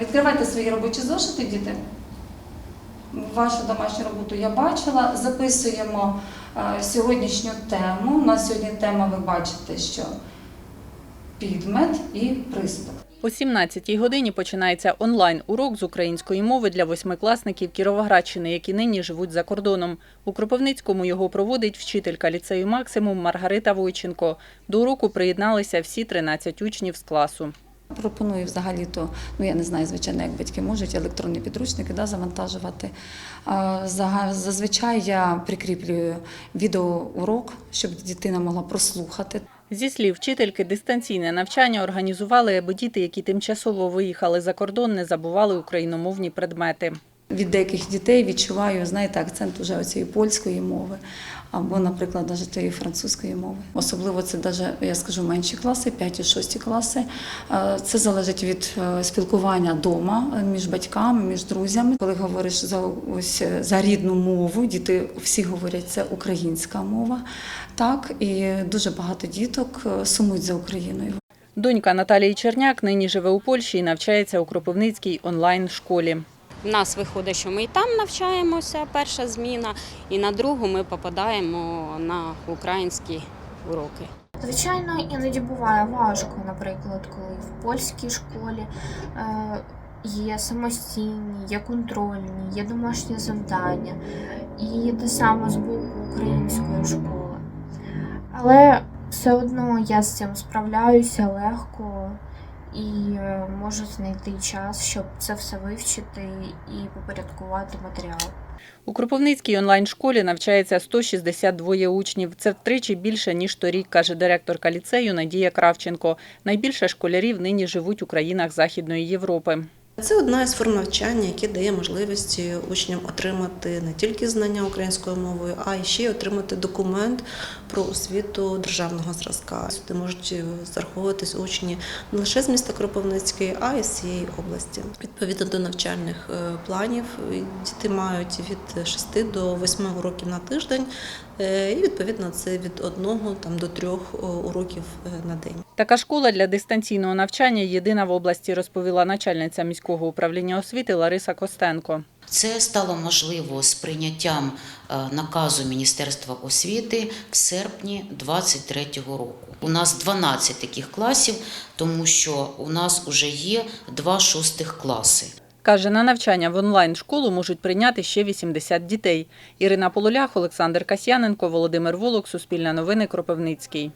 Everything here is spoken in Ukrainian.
Відкривайте свої робочі зошити, діти. Вашу домашню роботу я бачила. Записуємо е, сьогоднішню тему. У нас сьогодні тема, ви бачите, що підмет і приступ. О 17-й годині починається онлайн-урок з української мови для восьмикласників Кіровоградщини, які нині живуть за кордоном. У Кропивницькому його проводить вчителька ліцею «Максимум» Маргарита Войченко. До уроку приєдналися всі 13 учнів з класу. Пропоную взагалі-то, ну я не знаю, звичайно, як батьки можуть електронні підручники да, завантажувати. Зазвичай я прикріплюю відеоурок, щоб дитина могла прослухати. Зі слів вчительки, дистанційне навчання організували, аби діти, які тимчасово виїхали за кордон, не забували україномовні предмети. Від деяких дітей відчуваю, знаєте, акцент уже цієї польської мови або, наприклад, навіть тієї французької мови. Особливо це даже, я скажу, менші класи, 5 і 6 класи. Е, Це залежить від е, спілкування вдома між батьками, між друзями. Коли говориш за ось е, за рідну мову, діти всі говорять, це українська мова. Так, і дуже багато діток е, сумують за Україною. Донька Наталії Черняк нині живе у Польщі і навчається у Кропивницькій онлайн-школі. У нас виходить, що ми і там навчаємося, перша зміна, і на другу ми попадаємо на українські уроки. Звичайно, іноді буває важко, наприклад, коли в польській школі е, є самостійні, є контрольні, є домашні завдання, і те саме з боку української школи. Але все одно я з цим справляюся легко і е, можу знайти час, щоб це все вивчити і попорядкувати матеріал. У Кропивницькій онлайн-школі навчається 162 учнів. Це втричі більше, ніж торік, каже директорка ліцею Надія Кравченко. Найбільше школярів нині живуть у країнах Західної Європи. Це одна із форм навчання, яка дає можливість учням отримати не тільки знання українською мовою, а й ще й отримати документ про освіту державного зразка. Сюди можуть зараховуватись учні не лише з міста Кропивницький, а й з цієї області. Відповідно до навчальних е, планів, діти мають від 6 до 8 уроків на тиждень, е, і відповідно це від 1 там, до 3 уроків е, на день. Така школа для дистанційного навчання єдина в області, розповіла начальниця міського управління освіти Лариса Костенко. Це стало можливо з прийняттям е, наказу Міністерства освіти в серпні 2023 року. У нас 12 таких класів, тому що у нас вже є два шостих класи. Каже, на навчання в онлайн-школу можуть прийняти ще 80 дітей. Ірина Полулях, Олександр Касьяненко, Володимир Волок, Суспільне новини, Кропивницький.